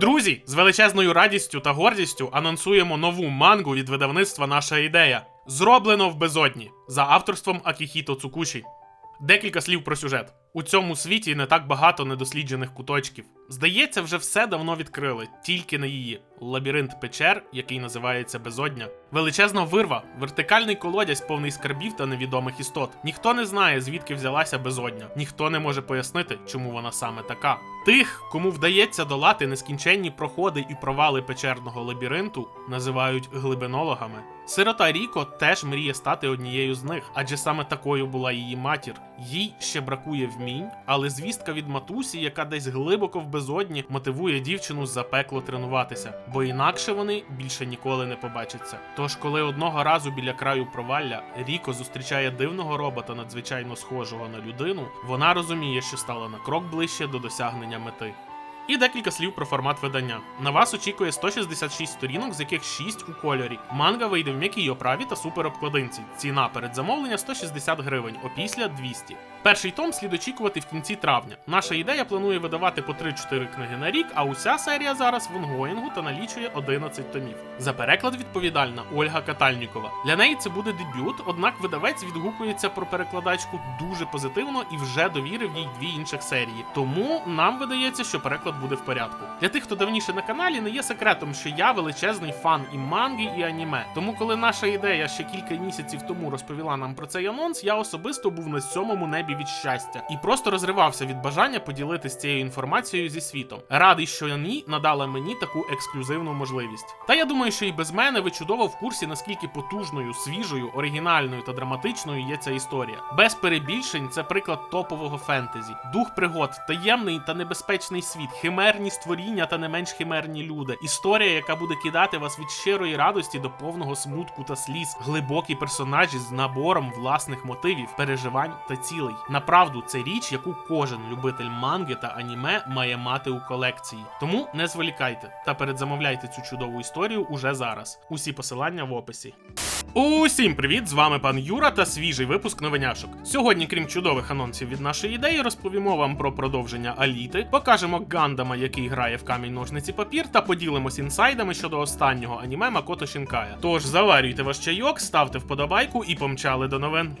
Друзі, з величезною радістю та гордістю анонсуємо нову мангу від видавництва Наша ідея. Зроблено в безодні за авторством Акіхіто Цукуші. Декілька слів про сюжет. У цьому світі не так багато недосліджених куточків. Здається, вже все давно відкрили, тільки не її. Лабіринт печер, який називається Безодня. Величезна вирва, вертикальний колодязь повний скарбів та невідомих істот. Ніхто не знає, звідки взялася безодня. Ніхто не може пояснити, чому вона саме така. Тих, кому вдається долати нескінченні проходи і провали печерного лабіринту, називають глибинологами. Сирота Ріко теж мріє стати однією з них, адже саме такою була її матір. Їй ще бракує вмінь, але звістка від матусі, яка десь глибоко в безодні, мотивує дівчину запекло тренуватися, бо інакше вони більше ніколи не побачаться. Тож, коли одного разу біля краю провалля Ріко зустрічає дивного робота, надзвичайно схожого на людину, вона розуміє, що стала на крок ближче до досягнення мети. І декілька слів про формат видання. На вас очікує 166 сторінок, з яких 6 у кольорі. Манга вийде в м'якій оправі та суперобкладинці. Ціна перед замовлення 160 гривень, опісля 200. Перший том слід очікувати в кінці травня. Наша ідея планує видавати по 3-4 книги на рік, а уся серія зараз в онгоїнгу та налічує 11 томів. За переклад відповідальна Ольга Катальнікова. Для неї це буде дебют, однак видавець відгукується про перекладачку дуже позитивно і вже довірив їй дві інших серії. Тому нам видається, що переклад буде в порядку. Для тих, хто давніше на каналі, не є секретом, що я величезний фан і манги, і аніме. Тому, коли наша ідея ще кілька місяців тому розповіла нам про цей анонс, я особисто був на сьомому небі від щастя і просто розривався від бажання поділитися цією інформацією зі світом. Радий, що Яні надала мені таку ексклюзивну можливість. Та я думаю, що і без мене ви чудово в курсі, наскільки потужною, свіжою, оригінальною та драматичною є ця історія. Без перебільшень це приклад топового фентезі, дух пригод, таємний та небезпечний світ, химерні створіння та не менш химерні люди. Історія, яка буде кидати вас від щирої радості до повного смутку та сліз, глибокі персонажі з набором власних мотивів, переживань та цілей. Направду, це річ, яку кожен любитель манги та аніме має мати у колекції. Тому не зволікайте та передзамовляйте цю чудову історію уже зараз. Усі посилання в описі. Усім привіт! З вами пан Юра та свіжий випуск новиняшок. Сьогодні, крім чудових анонсів від нашої ідеї, розповімо вам про продовження Аліти, покажемо Гандама, який грає в камінь ножниці папір, та поділимось інсайдами щодо останнього аніме Макото Шінкая. Тож заварюйте ваш чайок, ставте вподобайку і помчали до новин.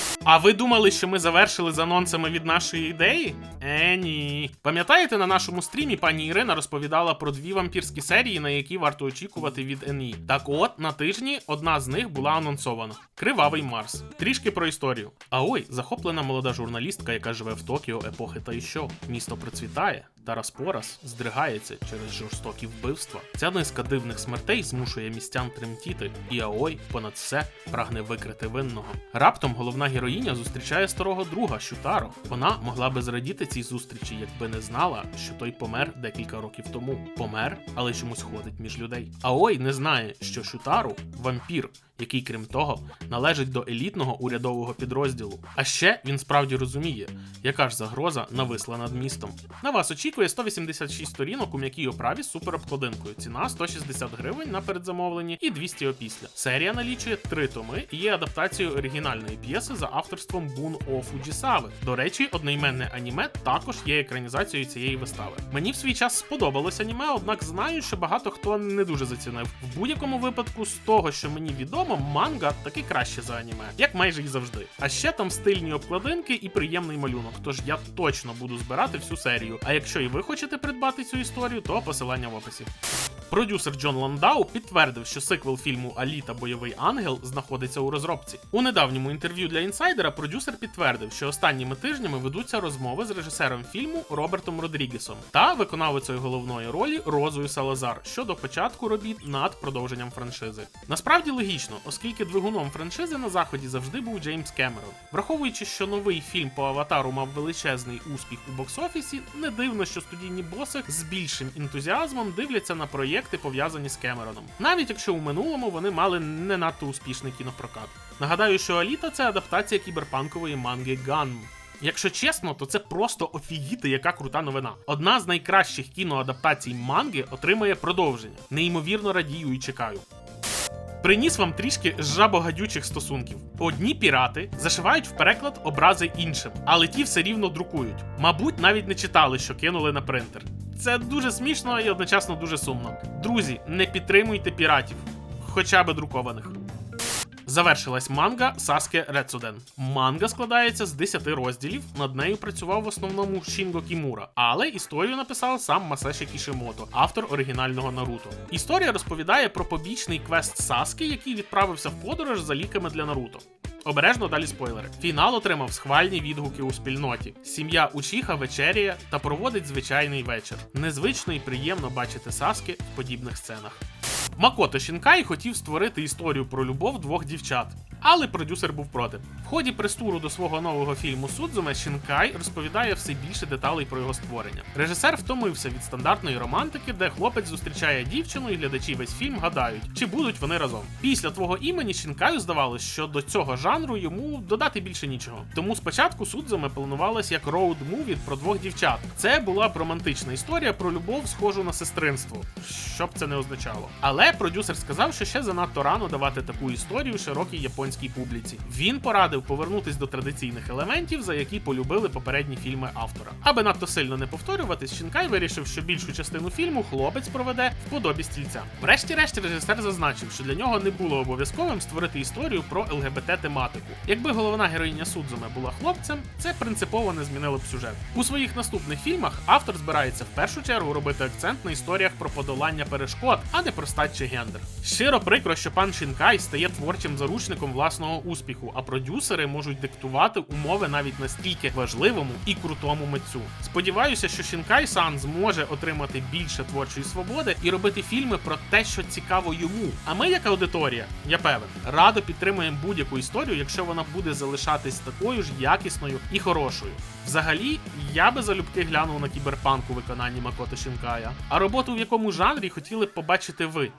А ви думали, що ми завершили з анонсами від нашої ідеї? Е, ні. Пам'ятаєте, на нашому стрімі пані Ірина розповідала про дві вампірські серії, на які варто очікувати від НІ. Так от, на тижні одна з них була анонсована: Кривавий Марс. Трішки про історію. А ой, захоплена молода журналістка, яка живе в Токіо епохи та й що. Місто процвітає. Тарас Порас здригається через жорстокі вбивства. Ця низка дивних смертей змушує містян тремтіти, і Аой понад все прагне викрити винного. Раптом головна героїня зустрічає старого друга Шутаро. Вона могла би зрадіти цій зустрічі, якби не знала, що той помер декілька років тому. Помер, але чомусь ходить між людей. Аой не знає, що Шутару вампір. Який, крім того, належить до елітного урядового підрозділу. А ще він справді розуміє, яка ж загроза нависла над містом. На вас очікує 186 сторінок у м'якій оправі з суперобкладинкою. Ціна 160 гривень на передзамовленні і 200 опісля. Серія налічує три томи і є адаптацією оригінальної п'єси за авторством Бун О Фуджісави. До речі, одноіменне аніме також є екранізацією цієї вистави. Мені в свій час сподобалось аніме, однак знаю, що багато хто не дуже зацінив. В будь-якому випадку, з того, що мені відомо, манга таки краще за аніме, як майже і завжди. А ще там стильні обкладинки і приємний малюнок. Тож я точно буду збирати всю серію. А якщо і ви хочете придбати цю історію, то посилання в описі. Продюсер Джон Ландау підтвердив, що сиквел фільму Аліта Бойовий ангел знаходиться у розробці. У недавньому інтерв'ю для інсайдера продюсер підтвердив, що останніми тижнями ведуться розмови з режисером фільму Робертом Родрігесом та виконавицею головної ролі Розою Салазар щодо початку робіт над продовженням франшизи. Насправді логічно, оскільки двигуном франшизи на заході завжди був Джеймс Кемерон. Враховуючи, що новий фільм по аватару мав величезний успіх у бокс-офісі, не дивно, що студійні боси з більшим ентузіазмом дивляться на проєкти, пов'язані з Кемероном, навіть якщо у минулому вони мали не надто успішний кінопрокат. Нагадаю, що Аліта це адаптація кіберпанкової манги Ганм. Якщо чесно, то це просто офігіти, яка крута новина. Одна з найкращих кіноадаптацій манги отримає продовження. Неймовірно радію і чекаю. Приніс вам трішки жабогадючих стосунків. Одні пірати зашивають в переклад образи іншим, але ті все рівно друкують. Мабуть, навіть не читали, що кинули на принтер. Це дуже смішно і одночасно дуже сумно. Друзі, не підтримуйте піратів, хоча би друкованих. Завершилась манга Саске Рецуден. Манга складається з 10 розділів. Над нею працював в основному Шінго Кімура, але історію написав сам Масаші Кішимото, автор оригінального Наруто. Історія розповідає про побічний квест Саски, який відправився в подорож за ліками для Наруто. Обережно далі спойлери. Фінал отримав схвальні відгуки у спільноті. Сім'я Учіха вечеряє та проводить звичайний вечір. Незвично і приємно бачити Саски в подібних сценах. Макото Шінкай хотів створити історію про любов двох дівчат. Але продюсер був проти. В ході прес-туру до свого нового фільму Судзуме Шінкай розповідає все більше деталей про його створення. Режисер втомився від стандартної романтики, де хлопець зустрічає дівчину, і глядачі весь фільм гадають, чи будуть вони разом. Після твого імені Шінкаю здавалось, що до цього жанру йому додати більше нічого. Тому спочатку Судзуме планувалось як роуд-муві про двох дівчат. Це була б романтична історія про любов, схожу на сестринство, що б це не означало. Але продюсер сказав, що ще занадто рано давати таку історію широкій японській публіці. Він порадив повернутись до традиційних елементів, за які полюбили попередні фільми автора. Аби надто сильно не повторюватись, Шінкай вирішив, що більшу частину фільму хлопець проведе в подобі стільця. Врешті-решт, режисер зазначив, що для нього не було обов'язковим створити історію про ЛГБТ тематику. Якби головна героїня Судзуме була хлопцем, це принципово не змінило б сюжет. У своїх наступних фільмах автор збирається в першу чергу робити акцент на історіях про подолання перешкод, а не про стать чи гендер. Щиро прикро, що пан Шінкай стає творчим заручником власного успіху, а продюсери можуть диктувати умови навіть настільки важливому і крутому митцю. Сподіваюся, що Шінкай Сан зможе отримати більше творчої свободи і робити фільми про те, що цікаво йому. А ми, як аудиторія, я певен, радо підтримуємо будь-яку історію, якщо вона буде залишатись такою ж якісною і хорошою. Взагалі, я би залюбки глянув на кіберпанк у виконанні Макото Шінкая. А роботу в якому жанрі хотіли б побачити ви?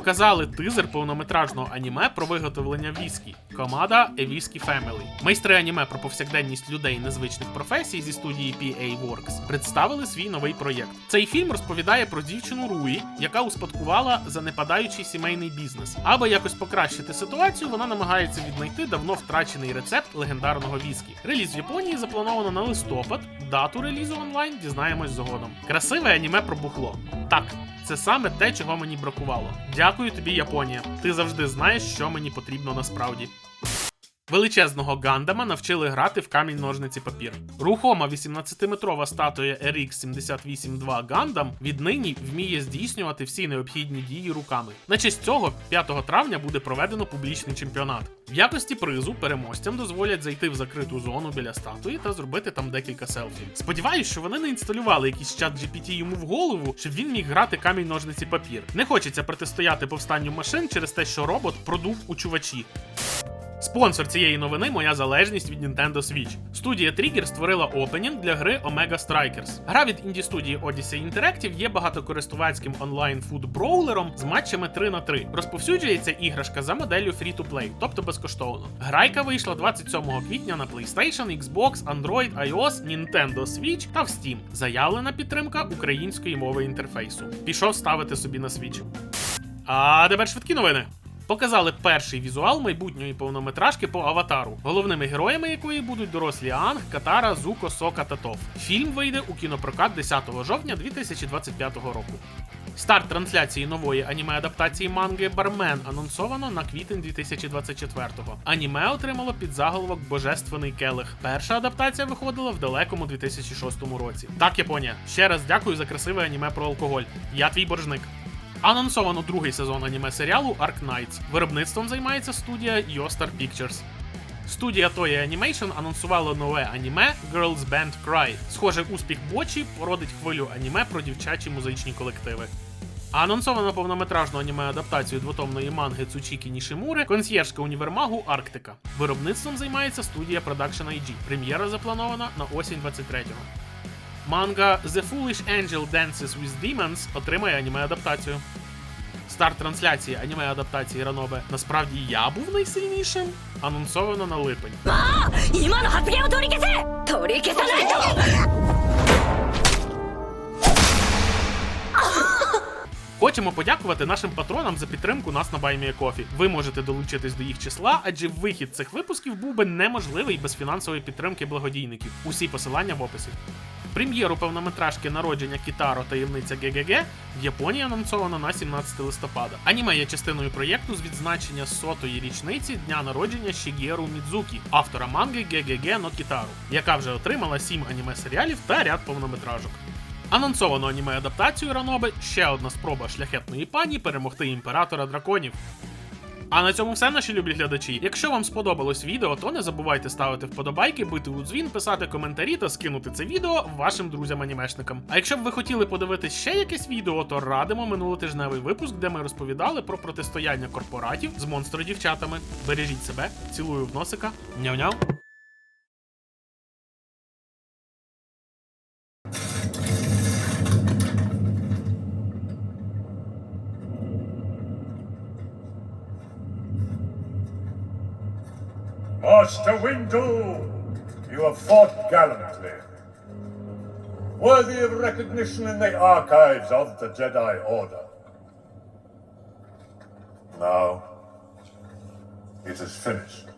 Показали тизер повнометражного аніме про виготовлення віскі. Команда A Whisky Family. Майстри аніме про повсякденність людей незвичних професій зі студії PA Works представили свій новий проєкт. Цей фільм розповідає про дівчину Руї, яка успадкувала занепадаючий сімейний бізнес. Аби якось покращити ситуацію, вона намагається віднайти давно втрачений рецепт легендарного віскі. Реліз в Японії заплановано на листопад. Дату релізу онлайн дізнаємось згодом. Красиве аніме про бухло. Так, це саме те, чого мені бракувало. Дякую тобі, Японія. Ти завжди знаєш, що мені потрібно насправді. Величезного Гандама навчили грати в камінь ножниці папір. Рухома 18-метрова статуя RX 782 Гандам віднині вміє здійснювати всі необхідні дії руками. На честь цього 5 травня буде проведено публічний чемпіонат. В якості призу переможцям дозволять зайти в закриту зону біля статуї та зробити там декілька селфі. Сподіваюсь, що вони не інсталювали якийсь чат GPT йому в голову, щоб він міг грати камінь ножниці папір. Не хочеться протистояти повстанню машин через те, що робот продув у чувачі. Спонсор цієї новини моя залежність від Nintendo Switch. Студія Trigger створила опенінг для гри Omega Strikers. Гра від інді студії Odyssey Interactive є багатокористувацьким онлайн фуд броулером з матчами 3 на 3. Розповсюджується іграшка за моделлю Free-to-Play, тобто безкоштовно. Грайка вийшла 27 квітня на PlayStation, Xbox, Android, iOS, Nintendo Switch та в Steam. Заявлена підтримка української мови інтерфейсу. Пішов ставити собі на Switch. А тепер швидкі новини. Показали перший візуал майбутньої повнометражки по аватару, головними героями якої будуть дорослі Анг, Катара, Зуко, Сока та Тоф. Фільм вийде у кінопрокат 10 жовтня 2025 року. Старт трансляції нової аніме-адаптації манги Бармен анонсовано на квітень 2024-го. Аніме отримало під заголовок Божественний келих. Перша адаптація виходила в далекому 2006 році. Так, Японія, ще раз дякую за красиве аніме про алкоголь. Я твій боржник. Анонсовано другий сезон аніме серіалу Ark Knights. Виробництвом займається студія Yostar Pictures. Студія Toei Animation анонсувала нове аніме Girls Band Cry. Схоже, успіх Бочі породить хвилю аніме про дівчачі музичні колективи. Анонсовано повнометражну аніме-адаптацію двотомної манги Цучікі Нішимури, консьєржка універмагу Арктика. Виробництвом займається студія Production IG. Прем'єра запланована на осінь 23-го. Манга The Foolish Angel Dances with Demons отримає аніме адаптацію. Старт трансляції аніме адаптації Ранобе. Насправді я був найсильнішим. Анонсовано на липень. Хочемо подякувати нашим патронам за підтримку нас на Баймія Кофі. Ви можете долучитись до їх числа, адже вихід цих випусків був би неможливий без фінансової підтримки благодійників. Усі посилання в описі. Прем'єру повнометражки народження Кітаро таємниця ГГГ в Японії анонсовано на 17 листопада. Аніме є частиною проєкту з відзначення сотої річниці дня народження Шігеру Мідзукі, автора манги ГГГ но Кітару, яка вже отримала 7 аніме серіалів та ряд повнометражок. Анонсовано аніме адаптацію Ранобе ще одна спроба шляхетної пані перемогти імператора драконів. А на цьому все, наші любі глядачі. Якщо вам сподобалось відео, то не забувайте ставити вподобайки, бити у дзвін, писати коментарі та скинути це відео вашим друзям-анімешникам. А якщо б ви хотіли подивитись ще якесь відео, то радимо минулотижневий випуск, де ми розповідали про протистояння корпоратів з монстро-дівчатами. Бережіть себе, цілую в носика. Няв-няв. Master Windu, you have fought gallantly. Worthy of recognition in the archives of the Jedi Order. Now, it is finished.